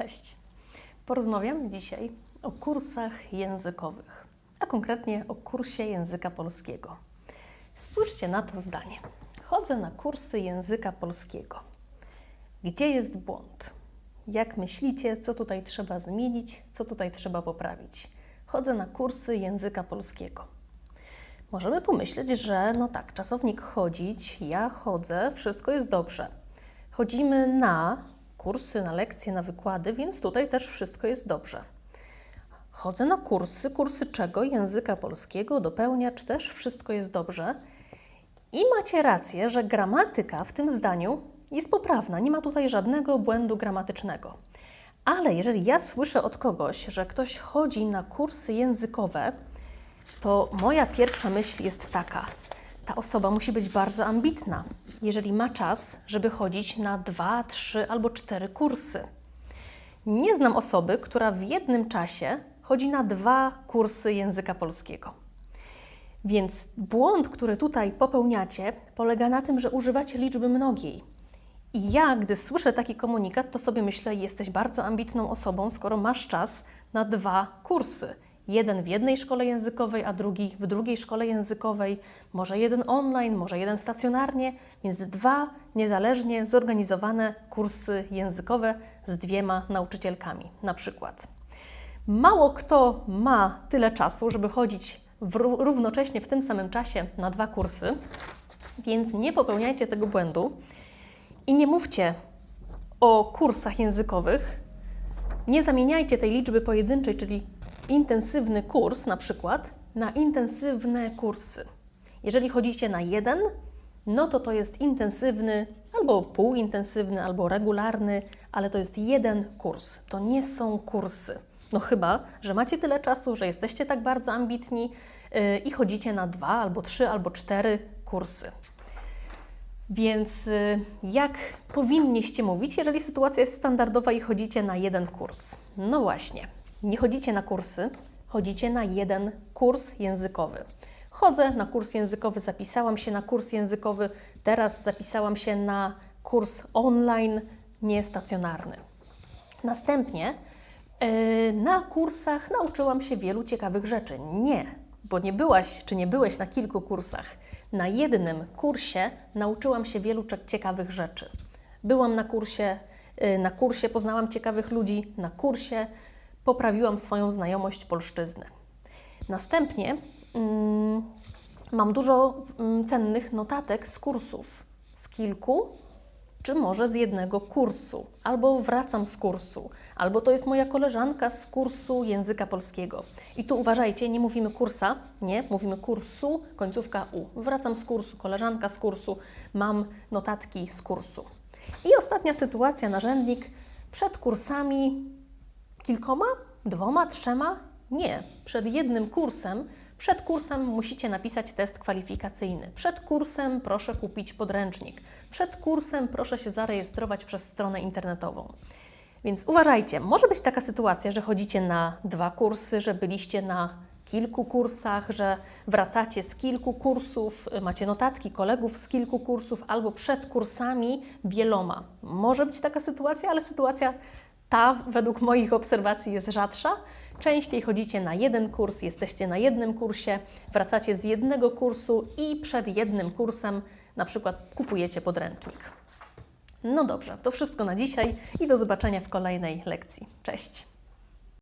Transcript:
Cześć. Porozmawiamy dzisiaj o kursach językowych, a konkretnie o kursie języka polskiego. Spójrzcie na to zdanie. Chodzę na kursy języka polskiego. Gdzie jest błąd? Jak myślicie, co tutaj trzeba zmienić, co tutaj trzeba poprawić? Chodzę na kursy języka polskiego. Możemy pomyśleć, że no tak, czasownik chodzić, ja chodzę, wszystko jest dobrze. Chodzimy na kursy, na lekcje, na wykłady, więc tutaj też wszystko jest dobrze. Chodzę na kursy, kursy czego? Języka polskiego, dopełniacz, też wszystko jest dobrze. I macie rację, że gramatyka w tym zdaniu jest poprawna, nie ma tutaj żadnego błędu gramatycznego. Ale jeżeli ja słyszę od kogoś, że ktoś chodzi na kursy językowe, to moja pierwsza myśl jest taka: ta osoba musi być bardzo ambitna, jeżeli ma czas, żeby chodzić na dwa, trzy albo cztery kursy. Nie znam osoby, która w jednym czasie chodzi na dwa kursy języka polskiego. Więc błąd, który tutaj popełniacie, polega na tym, że używacie liczby mnogiej. I ja, gdy słyszę taki komunikat, to sobie myślę, jesteś bardzo ambitną osobą, skoro masz czas na dwa kursy. Jeden w jednej szkole językowej, a drugi w drugiej szkole językowej, może jeden online, może jeden stacjonarnie, więc dwa niezależnie zorganizowane kursy językowe z dwiema nauczycielkami, na przykład. Mało kto ma tyle czasu, żeby chodzić w, równocześnie w tym samym czasie na dwa kursy, więc nie popełniajcie tego błędu i nie mówcie o kursach językowych. Nie zamieniajcie tej liczby pojedynczej, czyli intensywny kurs na przykład, na intensywne kursy. Jeżeli chodzicie na jeden, no to to jest intensywny, albo półintensywny, albo regularny, ale to jest jeden kurs. To nie są kursy. No chyba, że macie tyle czasu, że jesteście tak bardzo ambitni yy, i chodzicie na dwa, albo trzy, albo cztery kursy. Więc yy, jak powinniście mówić, jeżeli sytuacja jest standardowa i chodzicie na jeden kurs? No właśnie, nie chodzicie na kursy, chodzicie na jeden kurs językowy. Chodzę na kurs językowy, zapisałam się na kurs językowy, teraz zapisałam się na kurs online, niestacjonarny. Następnie yy, na kursach nauczyłam się wielu ciekawych rzeczy. Nie, bo nie byłaś czy nie byłeś na kilku kursach. Na jednym kursie nauczyłam się wielu ciekawych rzeczy. Byłam na kursie, yy, na kursie poznałam ciekawych ludzi, na kursie poprawiłam swoją znajomość polszczyzny. Następnie mm, mam dużo mm, cennych notatek z kursów, z kilku, czy może z jednego kursu, albo wracam z kursu, albo to jest moja koleżanka z kursu języka polskiego. I tu uważajcie, nie mówimy kursa, nie, mówimy kursu, końcówka U. Wracam z kursu, koleżanka z kursu, mam notatki z kursu. I ostatnia sytuacja, narzędnik przed kursami kilkoma, dwoma, trzema? Nie. Przed jednym kursem, przed kursem musicie napisać test kwalifikacyjny. Przed kursem proszę kupić podręcznik. Przed kursem proszę się zarejestrować przez stronę internetową. Więc uważajcie, może być taka sytuacja, że chodzicie na dwa kursy, że byliście na kilku kursach, że wracacie z kilku kursów, macie notatki kolegów z kilku kursów, albo przed kursami wieloma. Może być taka sytuacja, ale sytuacja ta według moich obserwacji jest rzadsza. Częściej chodzicie na jeden kurs, jesteście na jednym kursie, wracacie z jednego kursu i przed jednym kursem na przykład kupujecie podręcznik. No dobrze, to wszystko na dzisiaj i do zobaczenia w kolejnej lekcji. Cześć!